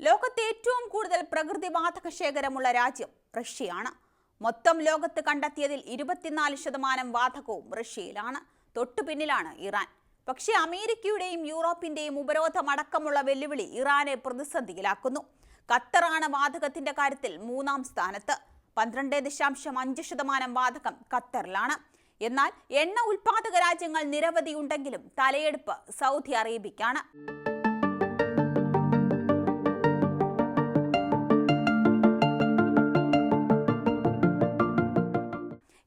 ലോകത്തെ ഏറ്റവും കൂടുതൽ പ്രകൃതിവാതക ശേഖരമുള്ള രാജ്യം റഷ്യയാണ്. മൊത്തം ലോകത്ത് കണ്ടെത്തിയതിൽ ഇരുപത്തിനാല് ശതമാനം വാതകവും റഷ്യയിലാണ്. തൊട്ടു പിന്നിലാണ് ഇറാൻ. പക്ഷേ അമേരിക്കയുടെയും യൂറോപ്പിന്റെയും ഉപരോധമടക്കമുള്ള വെല്ലുവിളി ഇറാനെ പ്രതിസന്ധിയിലാക്കുന്നു. ഖത്തറാണ് വാതകത്തിന്റെ കാര്യത്തിൽ മൂന്നാം സ്ഥാനത്ത്. പന്ത്രണ്ട് ദശാംശം അഞ്ച് ശതമാനം വാതകം ഖത്തറിലാണ്. എന്നാൽ എണ്ണ ഉൽപാദക രാജ്യങ്ങൾ നിരവധിയുണ്ടെങ്കിലും തലയെടുപ്പ് സൗദി അറേബ്യയ്ക്കാണ്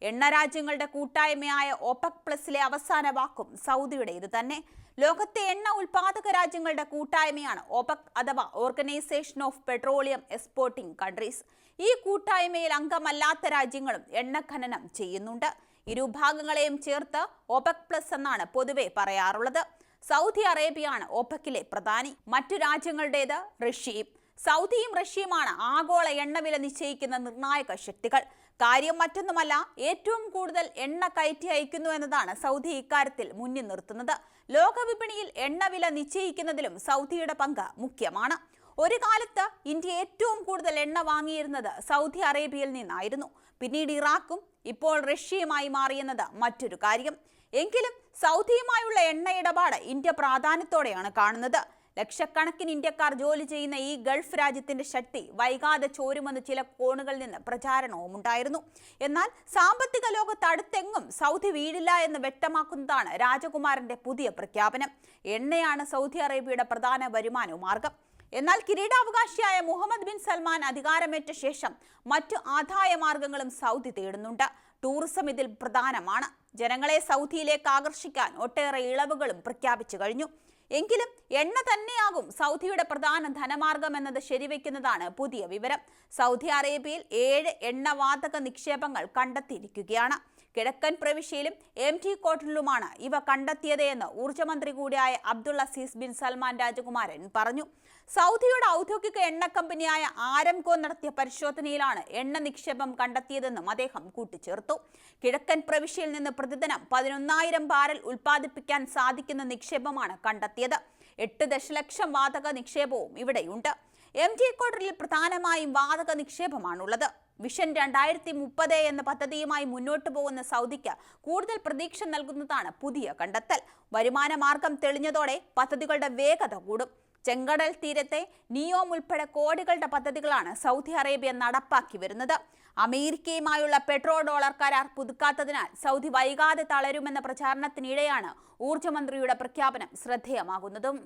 എണ്ണ രാജ്യങ്ങളുടെ കൂട്ടായ്മയായ ഒപെക് പ്ലസിലെ അവസാന വാക്കും സൗദിയുടെ ഇത് തന്നെ. ലോകത്തെ എണ്ണ ഉൽപാദക രാജ്യങ്ങളുടെ കൂട്ടായ്മയാണ് ഒപെക് അഥവാ organisation of petroleum exporting countries. ഈ കൂട്ടായ്മയിൽ അംഗമല്ലാത്ത രാജ്യങ്ങളും എണ്ണ ഖനനം ചെയ്യുന്നുണ്ട്. ഇരുഭാഗങ്ങളെയും ചേർത്ത് ഒപെക് പ്ലസ് എന്നാണ് പൊതുവെ പറയാറുള്ളത്. സൗദി അറേബ്യയാണ് ഒപെക്കിലെ പ്രധാനി. മറ്റു രാജ്യങ്ങളുടേത് റഷ്യയും. സൗദിയും റഷ്യയുമാണ് ആഗോള എണ്ണവില നിശ്ചയിക്കുന്ന നിർണായക ശക്തികൾ. കാര്യം മറ്റൊന്നുമല്ല ഏറ്റവും കൂടുതൽ എണ്ണ കയറ്റി അയക്കുന്നു എന്നതാണ് സൗദി ഇക്കാര്യത്തിൽ മുന്നിൽ നിർത്തുന്നത്. ലോകവിപണിയിൽ എണ്ണവില നിശ്ചയിക്കുന്നതിലും സൗദിയുടെ പങ്ക് മുഖ്യമാണ്. ഒരു കാലത്ത് ഇന്ത്യ ഏറ്റവും കൂടുതൽ എണ്ണ വാങ്ങിയിരുന്നത് സൗദി അറേബ്യയിൽ നിന്നായിരുന്നു. പിന്നീട് ഇറാഖും ഇപ്പോൾ റഷ്യയുമായി മാറിയെന്നത് മറ്റൊരു കാര്യം. എങ്കിലും സൗദിയുമായുള്ള എണ്ണ ഇടപാട് ഇന്ത്യ പ്രാധാന്യത്തോടെയാണ് കാണുന്നത്. ലക്ഷക്കണക്കിന് ഇന്ത്യക്കാർ ജോലി ചെയ്യുന്ന ഈ ഗൾഫ് രാജ്യത്തിന്റെ ശക്തി വൈകാതെ ചോരുമെന്ന് ചില കോണുകളിൽ നിന്ന് പ്രചാരണവും ഉണ്ടായിരുന്നു. എന്നാൽ സാമ്പത്തിക ലോകത്ത് അടുത്തെങ്ങും സൗദി വീഴില്ല എന്ന് വ്യക്തമാക്കുന്നതാണ് രാജകുമാരന്റെ പുതിയ പ്രഖ്യാപനം. എണ്ണയാണ് സൗദി അറേബ്യയുടെ പ്രധാന വരുമാന മാർഗം. എന്നാൽ കിരീടാവകാശിയായ മുഹമ്മദ് ബിൻ സൽമാൻ അധികാരമേറ്റ ശേഷം മറ്റു ആദായ മാർഗങ്ങളും സൗദി തേടുന്നുണ്ട്. ടൂറിസം ഇതിൽ പ്രധാനമാണ്. ജനങ്ങളെ സൗദിയിലേക്ക് ആകർഷിക്കാൻ ഒട്ടേറെ ഇളവുകളും പ്രഖ്യാപിച്ചു കഴിഞ്ഞു. എങ്കിലും എണ്ണ തന്നെയാകും സൗദിയുടെ പ്രധാന ധനമാർഗം എന്നത് ശരിവെക്കുന്നതാണ് പുതിയ വിവരം. സൗദി അറേബ്യയിൽ ഏഴ് എണ്ണവാതക നിക്ഷേപങ്ങൾ കണ്ടെത്തിയിരിക്കുകയാണ്. കിഴക്കൻ പ്രവിശ്യയിലും എം ടി കോട്ടിലുമാണ് ഇവ കണ്ടെത്തിയത് എന്ന് ഊർജമന്ത്രി കൂടിയായ അബ്ദുൾ അസീസ് ബിൻ സൽമാൻ രാജകുമാരൻ പറഞ്ഞു. സൗദിയുടെ ഔദ്യോഗിക എണ്ണ കമ്പനിയായ ആരംകോ നടത്തിയ പരിശോധനയിലാണ് എണ്ണ നിക്ഷേപം കണ്ടെത്തിയതെന്നും അദ്ദേഹം കൂട്ടിച്ചേർത്തു. കിഴക്കൻ പ്രവിശ്യയിൽ നിന്ന് പ്രതിദിനം പതിനൊന്നായിരം ബാരൽ ഉൽപ്പാദിപ്പിക്കാൻ സാധിക്കുന്ന നിക്ഷേപമാണ് കണ്ടെത്തിയത്. എട്ട് ദശലക്ഷം വാതക നിക്ഷേപവും ഇവിടെയുണ്ട്. എം ജി കോട്ടറിൽ പ്രധാനമായും വാതക നിക്ഷേപമാണുള്ളത്. വിഷൻ രണ്ടായിരത്തി മുപ്പത് എന്ന പദ്ധതിയുമായി മുന്നോട്ടു പോകുന്ന സൗദിക്ക് കൂടുതൽ പ്രതീക്ഷ നൽകുന്നതാണ് പുതിയ കണ്ടെത്തൽ. വരുമാന മാർഗം തെളിഞ്ഞതോടെ പദ്ധതികളുടെ വേഗത കൂടും. ചെങ്കടൽ തീരത്തെ നിയോം ഉൾപ്പെടെ കോടികളുടെ പദ്ധതികളാണ് സൗദി അറേബ്യ നടപ്പാക്കി വരുന്നത്. അമേരിക്കയുമായുള്ള പെട്രോ ഡോളർ കരാർ പുതുക്കാത്തതിനാൽ സൗദി വൈകാതെ തളരുമെന്ന പ്രചാരണത്തിനിടെയാണ് ഊർജമന്ത്രിയുടെ പ്രഖ്യാപനം ശ്രദ്ധേയമാകുന്നതും.